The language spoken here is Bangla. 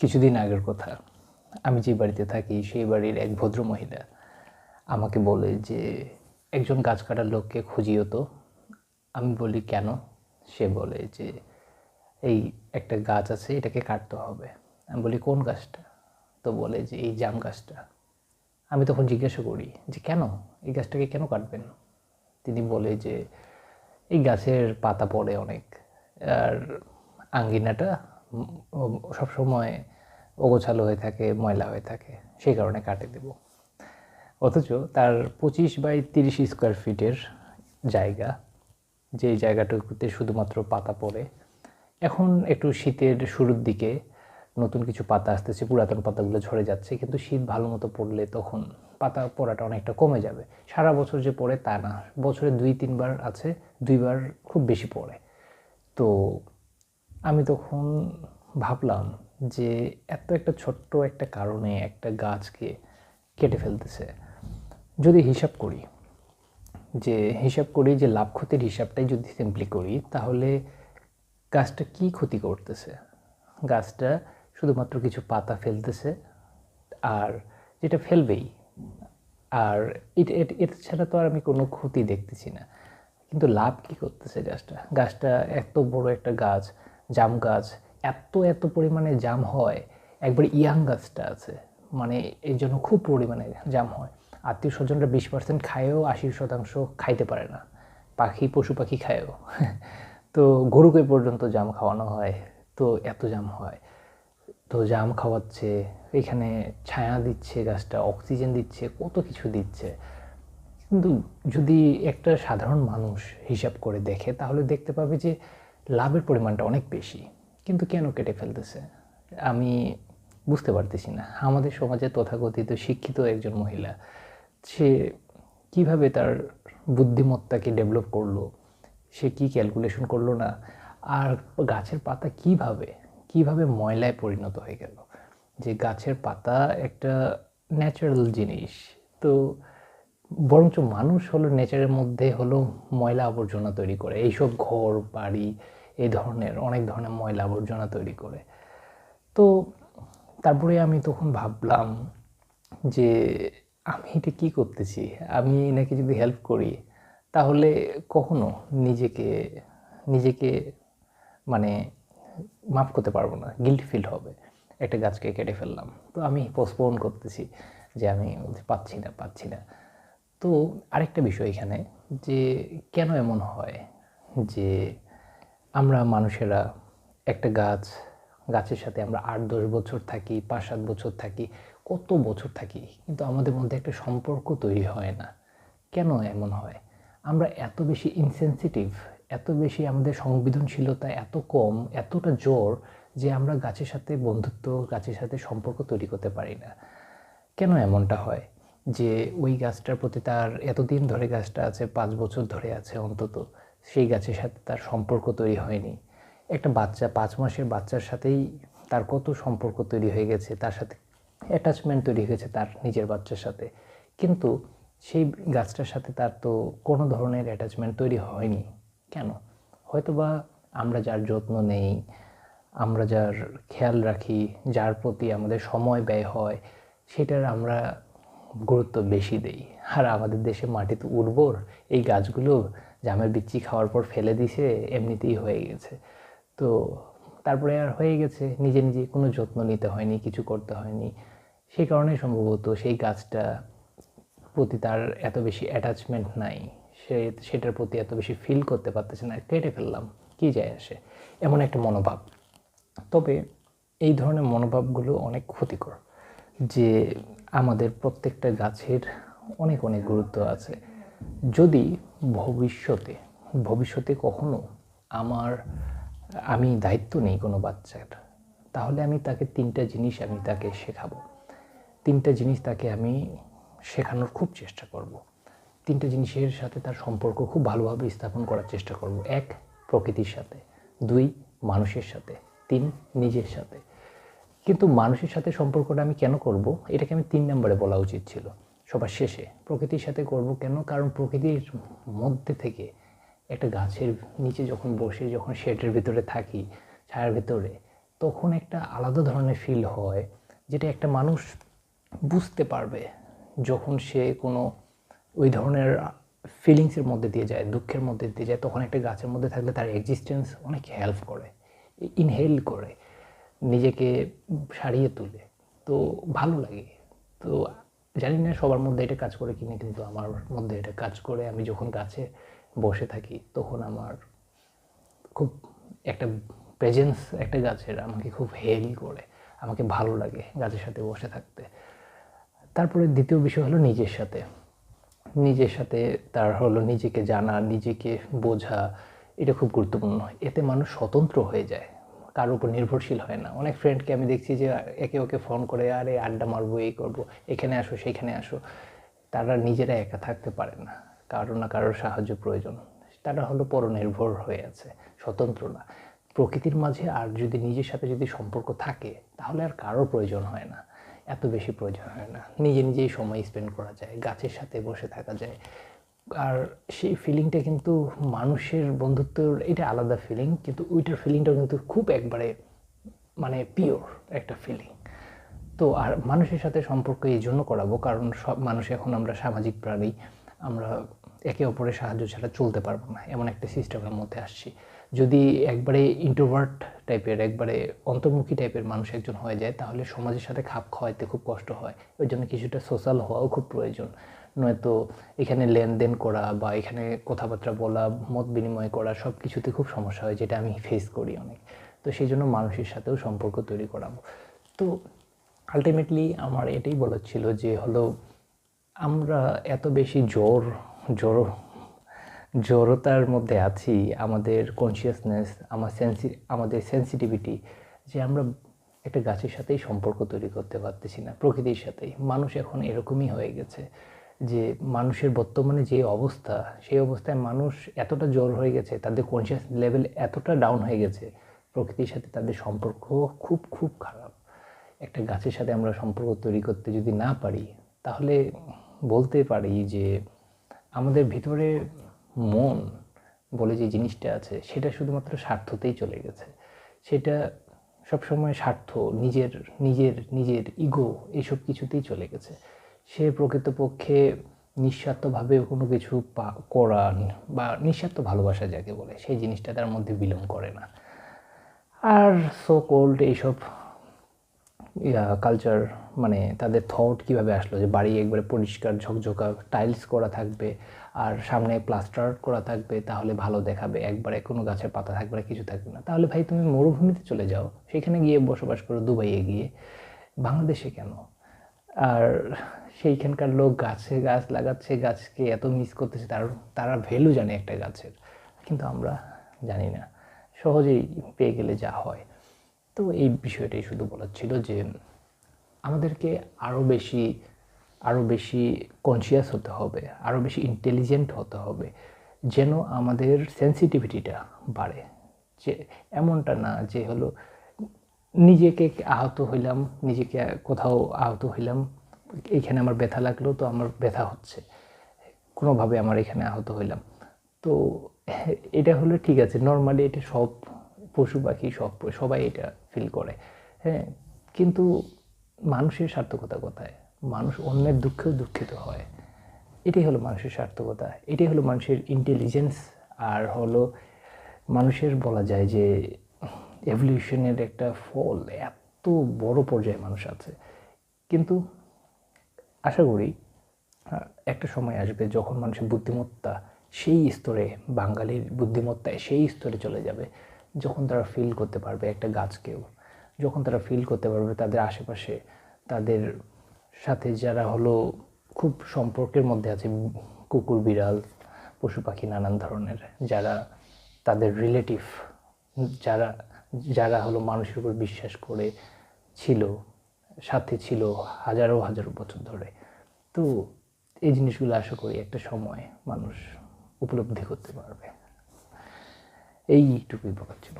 কিছুদিন আগের কথা। আমি যে বাড়িতে থাকি, সেই বাড়ির এক ভদ্র মহিলা আমাকে বলে যে, একজন গাছ কাটার লোককে খুঁজিও তো। আমি বলি, কেন? সে বলে যে, এই একটা গাছ আছে, এটাকে কাটতে হবে। আমি বলি, কোন গাছটা? তো বলে যে, এই জাম গাছটা। আমি তখন জিজ্ঞাসা করি যে, কেন? এই গাছটাকে কেন কাটবেন? তিনি বলে যে, এই গাছের পাতা পড়ে অনেক, আর আঙ্গিনাটা সবসময় অগোছালো হয়ে থাকে, ময়লা হয়ে থাকে, সেই কারণে কাটে দেব। অথচ তার পঁচিশ বাই তিরিশ স্কোয়ার ফিটের জায়গা, যেই জায়গাটুকুতে শুধুমাত্র পাতা পড়ে। এখন একটু শীতের শুরুর দিকে নতুন কিছু পাতা আসতেছে, পুরাতন পাতাগুলো ঝরে যাচ্ছে, কিন্তু শীত ভালো মতো পড়লে তখন পাতা পড়াটা অনেকটা কমে যাবে। সারা বছর যে পড়ে তা না, বছরে দুই তিনবার আছে, দুইবার খুব বেশি পড়ে। তো আমি তখন ভাবলাম যে এত একটা ছোট্ট একটা কারণে একটা গাছকে কেটে ফেলতেছে। যদি হিসাব করি, যে হিসাব করি যে লাভ ক্ষতির হিসাবটাই যদি সিম্পলি করি, তাহলে গাছটা কি ক্ষতি করতেছে? গাছটা শুধুমাত্র কিছু পাতা ফেলতেছে, আর যেটা ফেলবেই, আর এটা, এটা- ছাড়া তো আর আমি কোনো ক্ষতি দেখতেছি না। কিন্তু লাভ কি করতেছে গাছটা? গাছটা এত বড় একটা গাছ জাম গাছ, এত এত পরিমাণে জাম হয়, একবার ইয়াং গাছটা আছে মানে এই জন্য খুব পরিমাণে জাম হয়। আত্মীয় স্বজনরা বিশ পার্সেন্ট খায়ও আশি শতাংশ খাইতে পারে না। পাখি, পশু পাখি খায়ও। তো গরুকে পর্যন্ত জাম খাওয়ানো হয়, তো এত জাম হয়। তো জাম খাওয়াচ্ছে, এখানে ছায়া দিচ্ছে গাছটা, অক্সিজেন দিচ্ছে, কত কিছু দিচ্ছে। কিন্তু যদি একটা সাধারণ মানুষ হিসাব করে দেখে, তাহলে দেখতে পাবে যে লাভের পরিমাণটা অনেক বেশি। কিন্তু কেন কেটে ফেলতেছে? আমি বুঝতে পারতেছি না। আমাদের সমাজে তথাকথিত শিক্ষিত একজন মহিলা, সে কীভাবে তার বুদ্ধিমত্তাকে ডেভেলপ করল? সে কি ক্যালকুলেশন করল না? আর গাছের পাতা কীভাবে কীভাবে ময়লায় পরিণত হয়ে গেল? যে গাছের পাতা একটা ন্যাচারাল জিনিস। তো বরঞ্চ মানুষ হলো নেচারের মধ্যে হলো ময়লা আবর্জনা তৈরি করে। এইসব ঘর, বাড়ি, এই ধরনের অনেক ধরনের ময়লা আবর্জনা তৈরি করে। তো তারপরে আমি তখন ভাবলাম যে আমি এটা কী করতেছি? আমি এনাকে যদি হেল্প করি, তাহলে কখনো নিজেকে নিজেকে মানে মাফ করতে পারব না গিল্ট ফিল হবে। একটা গাছকে কেটে ফেললাম। তো আমি পোস্টপোন করতেছি যে আমি পাচ্ছি না পাচ্ছি না। তো আরেকটা বিষয় এখানে যে কেন এমন হয় যে আমরা মানুষেরা একটা গাছ, গাছের সাথে আমরা আট, দশ বছর থাকি, পাঁচ, সাত বছর থাকি, কত বছর থাকি, কিন্তু আমাদের মধ্যে একটা সম্পর্ক তৈরি হয় না। কেন এমন হয়? আমরা এত বেশি ইনসেনসিটিভ এত বেশি আমাদের সংবেদনশীলতা এত কম, এতটা জোর যে আমরা গাছের সাথে বন্ধুত্ব, গাছের সাথে সম্পর্ক তৈরি করতে পারি না। কেন এমনটা হয়? যে ওই গাছটার প্রতি তার এতদিন ধরে গাছটা আছে, পাঁচ বছর ধরে আছে অন্তত, সেই গাছের সাথে তার সম্পর্ক তৈরি হয়নি। একটা বাচ্চা, পাঁচ মাসের বাচ্চার সাথেই তার কত সম্পর্ক তৈরি হয়ে গেছে, তার সাথে অ্যাটাচমেন্ট তৈরি হয়েছে তার নিজের বাচ্চার সাথে। কিন্তু সেই গাছটার সাথে তার তো কোনো ধরনের অ্যাটাচমেন্ট তৈরি হয়নি। কেন? হয়তোবা আমরা যার যত্ন নেই, আমরা যার খেয়াল রাখি, যার প্রতি আমাদের সময় ব্যয় হয়, সেটার আমরা গুরুত্ব বেশি দেই। আর আমাদের দেশে মাটি তো উর্বর এই গাছগুলো জামের বিচি খাওয়ার পর ফেলে দিছে, এমনিতেই হয়ে গেছে। তো তারপরে আর হয়ে গেছে, নিজে নিজে কোনো যত্ন নিতে হয়নি, কিছু করতে হয়নি। সেই কারণে সম্ভবত সেই গাছটা প্রতি তার এত বেশি অ্যাটাচমেন্ট নাই। সে, সেটার প্রতি এত বেশি ফিল করতে পারতেছে না, কেটে ফেললাম, কী যায় আসে? এমন একটা মনোভাব। তবে এই ধরনের মনোভাবগুলো অনেক ক্ষতিকর। যে আমাদের প্রত্যেকটা গাছের অনেক অনেক গুরুত্ব আছে। যদি ভবিষ্যতে ভবিষ্যতে কখনো আমার, আমি দায়িত্ব নেই কোনো বাচ্চার, তাহলে আমি তাকে তিনটা জিনিস আমি তাকে শেখাবো। তিনটা জিনিস তাকে আমি শেখানোর খুব চেষ্টা করব। তিনটা জিনিসের সাথে তার সম্পর্ক খুব ভালোভাবে স্থাপন করার চেষ্টা করব। এক, প্রকৃতির সাথে। দুই, মানুষের সাথে। তিন, নিজের সাথে। কিন্তু মানুষের সাথে সম্পর্কটা আমি কেন করব? এটাকে আমি তিন নম্বরে বলা উচিত ছিল। সবার শেষে। প্রকৃতির সাথে করব কেন? কারণ প্রকৃতির মধ্যে থেকে একটা গাছের নিচে যখন বসে, যখন শেডের ভিতরে থাকি, ছায়ার ভিতরে, তখন একটা আলাদা ধরনের ফিল হয়, যেটা একটা মানুষ বুঝতে পারবে যখন সে কোনো ওই ধরনের ফিলিংসের মধ্যে দিয়ে যায়, দুঃখের মধ্যে দিয়ে যায়, তখন একটা গাছের মধ্যে থাকলে তার এক্সিস্টেন্স অনেক হেল্প করে ইনহেল করে। নিজেকে সারিয়ে তুলে। তো ভালো লাগে। তো জানি না সবার মধ্যে এটা কাজ করে কিনা, কিন্তু আমার মধ্যে এটা কাজ করে। আমি যখন গাছে বসে থাকি, তখন আমার খুব একটা প্রেজেন্স একটা গাছের আমাকে খুব হেল করে। আমাকে ভালো লাগে গাছের সাথে বসে থাকতে। তারপরে দ্বিতীয় বিষয় হলো নিজের সাথে। নিজের সাথে তার হলো নিজেকে জানা, নিজেকে বোঝা, এটা খুব গুরুত্বপূর্ণ। এতে মানুষ স্বতন্ত্র হয়ে যায়। কারোর উপর নির্ভরশীল হয় না। অনেক ফ্রেন্ডকে আমি দেখছি যে, একে ওকে ফোন করে, আরে, আড্ডা মারবো, এই করব, এখানে আসো সেইখানে আসো। তারা নিজেরা একা থাকতে পারে না। কারও না কারোর সাহায্য প্রয়োজন। তারা হলো পরনির্ভর হয়ে আছে, স্বতন্ত্র না। প্রকৃতির মাঝে আর যদি নিজের সাথে যদি সম্পর্ক থাকে, তাহলে আর কারোর প্রয়োজন হয় না। এত বেশি প্রয়োজন হয় না। নিজে নিজেই সময় স্পেন্ড করা যায়, গাছের সাথে বসে থাকা যায়। আর সেই ফিলিংটা কিন্তু মানুষের বন্ধুত্বর এটা আলাদা ফিলিং কিন্তু ওইটার ফিলিংটাও কিন্তু খুব একবারে মানে পিওর একটা ফিলিং তো আর মানুষের সাথে সম্পর্ক এই জন্য করাবো, কারণ সব মানুষ এখন আমরা সামাজিক প্রাণী, আমরা একে অপরের সাহায্য ছাড়া চলতে পারব না, এমন একটা সিস্টেমের মধ্যে আসছি। যদি একবারে ইন্ট্রোভার্ট টাইপের একবারে অন্তর্মুখী টাইপের মানুষ একজন হয়ে যায়, তাহলে সমাজের সাথে খাপ খাওয়াইতে খুব কষ্ট হয়। ওই জন্য কিছুটা সোশ্যাল হওয়াও খুব প্রয়োজন। নয়তো এখানে লেনদেন করা বা এখানে কথাবার্তা বলা, মত বিনিময় করা সব কিছুতে খুব সমস্যা হয়, যেটা আমি ফেস করি অনেক। তো সেই জন্য মানুষের সাথেও সম্পর্ক তৈরি করাবো। তো আলটিমেটলি আমার এটাই বলার ছিল যে হলো, আমরা এত বেশি জোর জোর জড়তার মধ্যে আছি, আমাদের কনসিয়াসনেস আমার সেন্সি আমাদের সেন্সিটিভিটি যে আমরা একটা গাছের সাথেই সম্পর্ক তৈরি করতে পারতেছি না, প্রকৃতির সাথেই। মানুষ এখন এরকমই হয়ে গেছে। যে মানুষের বর্তমানে যে অবস্থা, সেই অবস্থায় মানুষ এতটা জোর হয়ে গেছে, তাদের কনসিয়াস লেভেল এতটা ডাউন হয়ে গেছে, প্রকৃতির সাথে তাদের সম্পর্ক খুব খুব খারাপ। একটা গাছের সাথে আমরা সম্পর্ক তৈরি করতে যদি না পারি, তাহলে বলতে পারি যে আমাদের ভিতরে মন বলে যে জিনিসটা আছে, সেটা শুধুমাত্র স্বার্থতেই চলে গেছে। সেটা সবসময় স্বার্থ, নিজের নিজের নিজের ইগো এইসব কিছুতেই চলে গেছে। সে প্রকৃতপক্ষে নিঃস্বার্থভাবে কোনো কিছু পা করা বা নিঃস্বার্থ ভালোবাসা যাকে বলে, সেই জিনিসটা তার মধ্যে বিলং করে না। আর সো কোল্ড এইসব কালচার মানে তাদের থট কীভাবে আসলো? যে বাড়ি একবারে পরিষ্কার, ঝকঝকা টাইলস করা থাকবে, আর সামনে প্লাস্টার করা থাকবে, তাহলে ভালো দেখাবে। একবারে কোনো গাছের পাতা থাকবে না, কিছু থাকবে না। তাহলে ভাই তুমি মরুভূমিতে চলে যাও, সেখানে গিয়ে বসবাস করো দুবাইয়ে গিয়ে। বাংলাদেশে কেন? আর সেইখানকার লোক গাছে গাছ লাগাচ্ছে, গাছকে এত মিস করতেছে, তার, তারা ভ্যালু জানে একটা গাছের। কিন্তু আমরা জানি না, সহজেই পেয়ে গেলে যা হয়। তো এই বিষয়টাই শুধু বলার ছিল যে আমাদেরকে আরও বেশি আরও বেশি কনসিয়াস হতে হবে আরও বেশি ইন্টেলিজেন্ট হতে হবে, যেন আমাদের সেন্সিটিভিটিটা বাড়ে। যে এমনটা না যে হলো, নিজেকে আহত হইলাম, নিজেকে কোথাও আহত হইলাম এইখানে আমার ব্যথা লাগল, তো আমার ব্যথা হচ্ছে। কোনোভাবে আমার এখানে আহত হইলাম। তো এটা হলে ঠিক আছে নর্মালি এটা সব পশু পাখি, সব সবাই এটা ফিল করে। হ্যাঁ কিন্তু মানুষের সার্থকতা কোথায়? মানুষ অন্যের দুঃখেও দুঃখিত হয়। এটাই হলো মানুষের সার্থকতা। এটাই হলো মানুষের ইন্টেলিজেন্স আর হলো মানুষের বলা যায় যে এভলিউশনের একটা ফল। এত বড় পর্যায়ে মানুষ আছে। কিন্তু আশা করি একটা সময় আসবে যখন মানুষের বুদ্ধিমত্তা সেই স্তরে, বাঙালির বুদ্ধিমত্তায় সেই স্তরে চলে যাবে। যখন তারা ফিল করতে পারবে একটা গাছকেও, যখন তারা ফিল করতে পারবে তাদের আশেপাশে, তাদের সাথে যারা হলো খুব সম্পর্কের মধ্যে আছে, কুকুর, বিড়াল, পশু পাখি নানান ধরনের, যারা তাদের রিলেটিভ যারা যারা হলো মানুষের উপর বিশ্বাস করে ছিল সাথে ছিল হাজারো হাজারো বছর ধরে। তো এই জিনিসগুলো আশা করি একটা সময় মানুষ উপলব্ধি করতে পারবে। এইটুকুই বলার ছিল।